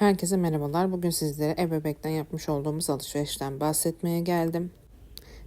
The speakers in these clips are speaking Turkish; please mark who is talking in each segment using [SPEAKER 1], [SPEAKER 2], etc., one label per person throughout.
[SPEAKER 1] Herkese merhabalar. Bugün sizlere ebebekten yapmış olduğumuz alışverişten bahsetmeye geldim.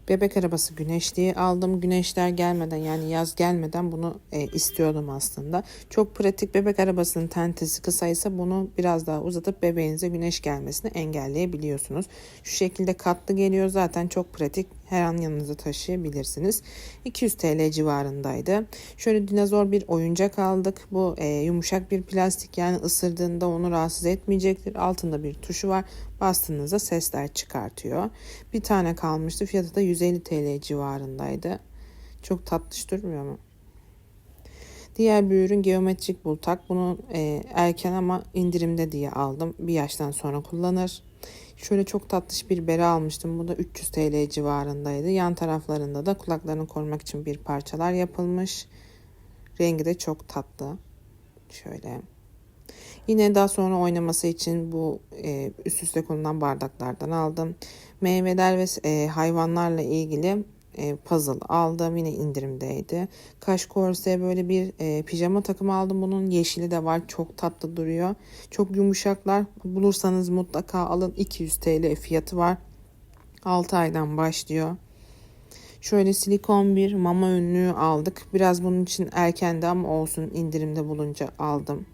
[SPEAKER 1] Bebek arabası güneşliği aldım. Güneşler gelmeden yani yaz gelmeden bunu e, istiyordum aslında. Çok pratik bebek arabasının tentesi kısaysa bunu biraz daha uzatıp bebeğinize güneş gelmesini engelleyebiliyorsunuz. Şu şekilde katlı geliyor zaten çok pratik. Her an yanınıza taşıyabilirsiniz. 200 TL civarındaydı. Şöyle dinozor bir oyuncak aldık. Bu e, yumuşak bir plastik yani ısırdığında onu rahatsız etmeyecektir. Altında bir tuşu var. Bastığınızda sesler çıkartıyor. Bir tane kalmıştı. Fiyatı da 150 TL civarındaydı. Çok tatlış durmuyor mu? Diğer bir ürün geometrik bultak. Bunu e, erken ama indirimde diye aldım. Bir yaştan sonra kullanır. Şöyle çok tatlış bir bere almıştım. Bu da 300 TL civarındaydı. Yan taraflarında da kulaklarını korumak için bir parçalar yapılmış. Rengi de çok tatlı. Şöyle. Yine daha sonra oynaması için bu e, üst üste konulan bardaklardan aldım. Meyveler ve e, hayvanlarla ilgili e, puzzle aldım. Yine indirimdeydi. Kaş korse böyle bir e, pijama takımı aldım. Bunun yeşili de var. Çok tatlı duruyor. Çok yumuşaklar. Bulursanız mutlaka alın. 200 TL fiyatı var. 6 aydan başlıyor. Şöyle silikon bir mama önlüğü aldık. Biraz bunun için erkendi ama olsun indirimde bulunca aldım.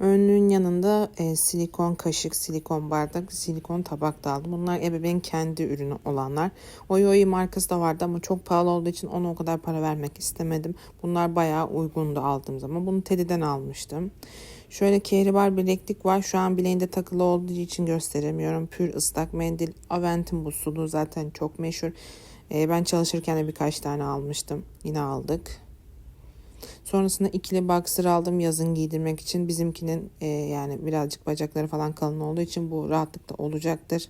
[SPEAKER 1] Önlüğün yanında e, silikon kaşık, silikon bardak, silikon tabak da aldım. Bunlar ebeveyn kendi ürünü olanlar. Oyoyi markası da vardı ama çok pahalı olduğu için ona o kadar para vermek istemedim. Bunlar bayağı uygundu aldığım zaman. Bunu Teddy'den almıştım. Şöyle kehribar bileklik var. Şu an bileğinde takılı olduğu için gösteremiyorum. Pür ıslak mendil. Avent'in bu sulu zaten çok meşhur. E, ben çalışırken de birkaç tane almıştım. Yine aldık. Sonrasında ikili boxer aldım yazın giydirmek için. Bizimkinin e, yani birazcık bacakları falan kalın olduğu için bu rahatlıkla olacaktır.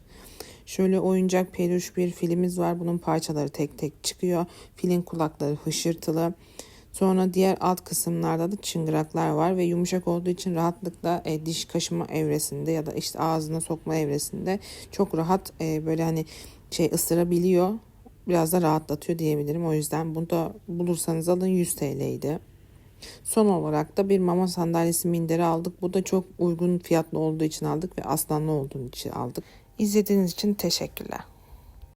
[SPEAKER 1] Şöyle oyuncak peluş bir filimiz var. Bunun parçaları tek tek çıkıyor. Filin kulakları hışırtılı. Sonra diğer alt kısımlarda da çıngıraklar var ve yumuşak olduğu için rahatlıkla e, diş kaşıma evresinde ya da işte ağzına sokma evresinde çok rahat e, böyle hani şey ısırabiliyor. Biraz da rahatlatıyor diyebilirim. O yüzden bunu da bulursanız alın 100 TL'ydi. Son olarak da bir mama sandalyesi minderi aldık. Bu da çok uygun fiyatlı olduğu için aldık ve aslanlı olduğu için aldık. İzlediğiniz için teşekkürler.